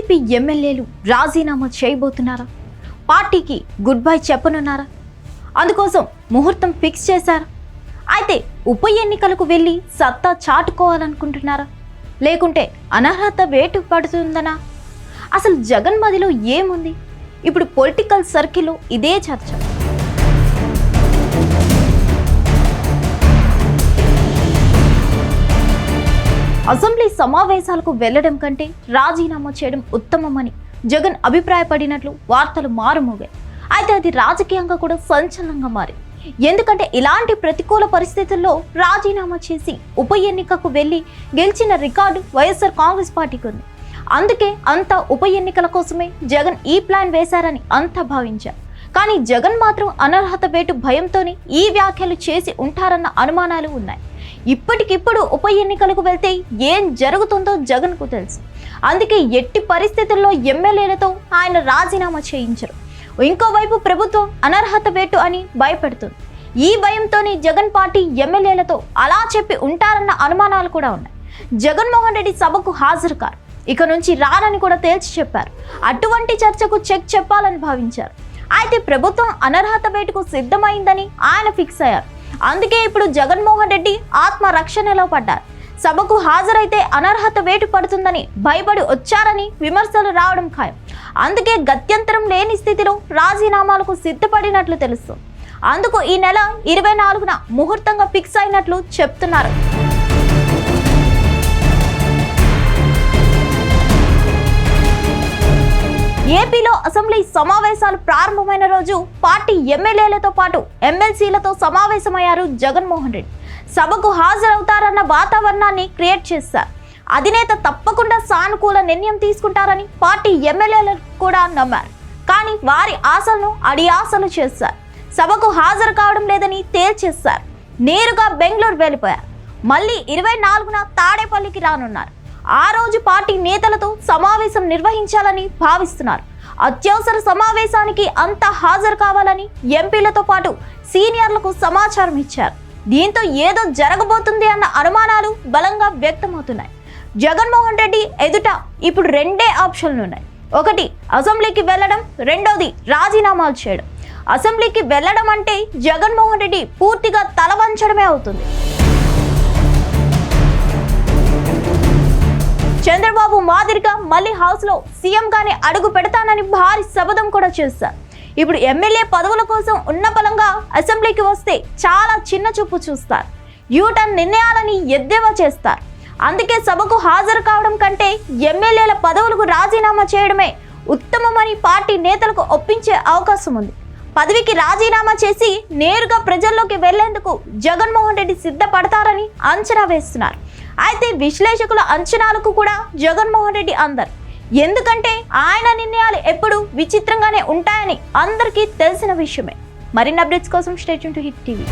YCP ఎమ్మెల్యేలు రాజీనామా చేయబోతున్నారా? పార్టీకి గుడ్ బై చెప్పనున్నారా? అందుకోసం ముహూర్తం ఫిక్స్ చేశారా? అయితే ఉప ఎన్నికలకు వెళ్ళి సత్తా చాటుకోవాలనుకుంటున్నారా? లేకుంటే అనర్హత వేటు పడుతుందనా? అసలు జగన్ మదిలో ఏముంది? ఇప్పుడు పొలిటికల్ సర్కిల్లో ఇదే చర్చ. అసెంబ్లీ సమావేశాలకు వెళ్ళడం కంటే రాజీనామా చేయడం ఉత్తమమని జగన్ అభిప్రాయపడినట్లు వార్తలు మారుమోగాయి. అయితే అది రాజకీయంగా కూడా సంచలనంగా మారింది ఎందుకంటే ఇలాంటి ప్రతికూల పరిస్థితుల్లో రాజీనామా చేసి ఉప ఎన్నికకు వెళ్ళి గెలిచిన రికార్డు వైఎస్ఆర్ కాంగ్రెస్ పార్టీకి ఉంది. అందుకే అంతా ఉప ఎన్నికల కోసమే జగన్ ఈ ప్లాన్ వేశారని అంతా భావించారు. కానీ జగన్ మాత్రం అనర్హత వేటు భయంతోనే ఈ వ్యాఖ్యలు చేసి ఉంటారన్న అనుమానాలు ఉన్నాయి. ఇప్పటికిప్పుడు ఉప ఎన్నికలకు వెళ్తే ఏం జరుగుతుందో జగన్కు తెలుసు. అందుకే ఎట్టి పరిస్థితుల్లో ఎమ్మెల్యేలతో ఆయన రాజీనామా చేయించరు. ఇంకోవైపు ప్రభుత్వం అనర్హత వేటు అని భయపెడుతుంది. ఈ భయంతోనే జగన్ పార్టీ ఎమ్మెల్యేలతో అలా చెప్పి ఉంటారన్న అనుమానాలు కూడా ఉన్నాయి. జగన్మోహన్ రెడ్డి సభకు హాజరు కారు. ఇక నుంచి రానని కూడా తేల్చి చెప్పారు. అటువంటి చర్చకు చెక్ చెప్పాలని భావించారు. అయితే ప్రభుత్వం అనర్హత వేటుకు సిద్ధమైందని ఆయన ఫిక్స్ అయ్యారు. అందుకే ఇప్పుడు జగన్మోహన్ రెడ్డి ఆత్మ రక్షణలో పడ్డారు. సభకు హాజరైతే అనర్హత వేటు పడుతుందని భయపడి వచ్చారని విమర్శలు రావడం ఖాయం. అందుకే గత్యంతరం లేని స్థితిలో రాజీనామాలకు సిద్ధపడినట్లు తెలుస్తుంది. అందుకు ఈ నెల ఇరవై నాలుగున ముహూర్తంగా ఫిక్స్ అయినట్లు చెప్తున్నారు. ఏపీలో అసెంబ్లీ సమావేశాలు ప్రారంభమైన రోజు పార్టీ ఎమ్మెల్యేలతో పాటు ఎమ్మెల్సీలతో సమావేశమయ్యారు జగన్మోహన్ రెడ్డి. సభకు హాజరవుతారన్న వాతావరణాన్ని క్రియేట్ చేశారు. అధినేత తప్పకుండా సానుకూల నిర్ణయం తీసుకుంటారని పార్టీ ఎమ్మెల్యేలు కూడా నమ్మారు. కానీ వారి ఆశలను అడియాసలు చేశారు. సభకు హాజరు కావడం లేదని తేల్చేశారు. నేరుగా బెంగళూరు వెళ్ళిపోయారు. మళ్ళీ ఇరవై నాలుగున తాడేపల్లికి రానున్నారు. ఆ రోజు పార్టీ నేతలతో సమావేశం నిర్వహించాలని భావిస్తున్నారు. అత్యవసర సమావేశానికి అంతా హాజరు కావాలని ఎంపీలతో పాటు సీనియర్లకు సమాచారం ఇచ్చారు. దీంతో ఏదో జరగబోతుంది అన్న అనుమానాలు బలంగా వ్యక్తమవుతున్నాయి. జగన్మోహన్ రెడ్డి ఎదుట ఇప్పుడు రెండే ఆప్షన్లు ఉన్నాయి. ఒకటి అసెంబ్లీకి వెళ్ళడం. రెండోది రాజీనామాలు చేయడం. అసెంబ్లీకి వెళ్ళడం అంటే జగన్మోహన్ రెడ్డి పూర్తిగా తల వంచడమే అవుతుంది. చంద్రబాబు మాదిరిగా మళ్ళీ హౌస్లో సీఎం గానే అడుగు పెడతానని భారీ శపథం కూడా చేశారు. ఇప్పుడు ఎమ్మెల్యే పదవుల కోసం ఉన్న బలంగా అసెంబ్లీకి వస్తే చాలా చిన్న చూపు చూస్తారు. యూటర్న్ నిర్ణయాలని ఎద్దేవా చేస్తారు. అందుకే సభకు హాజరు కావడం కంటే ఎమ్మెల్యేల పదవులకు రాజీనామా చేయడమే ఉత్తమమని పార్టీ నేతలకు ఒప్పించే అవకాశం ఉంది. పదవికి రాజీనామా చేసి నేరుగా ప్రజల్లోకి వెళ్ళేందుకు జగన్మోహన్ రెడ్డి సిద్ధపడతారని అంచనా వేస్తున్నారు. అయితే విశ్లేషకుల అంచనాలకు కూడా జగన్మోహన్ రెడ్డి అందరు. ఎందుకంటే ఆయన నిర్ణయాలు ఎప్పుడు విచిత్రంగానే ఉంటాయని అందరికీ తెలిసిన విషయమే. మరిన్ని అప్డేట్స్ కోసం state to Hit TV.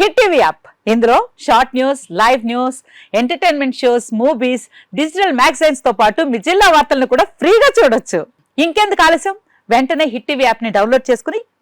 Hit TV app. ఇందులో short news live news entertainment shows movies digital మ్యాగజైన్స్తో పాటు మీ జిల్లా వార్తలను కూడా ఫ్రీగా చూడొచ్చు. ఇంకెందుకు ఆలస్యం? వెంటనే హిట్ టీవీ యాప్ని డౌన్లోడ్ చేసుకుని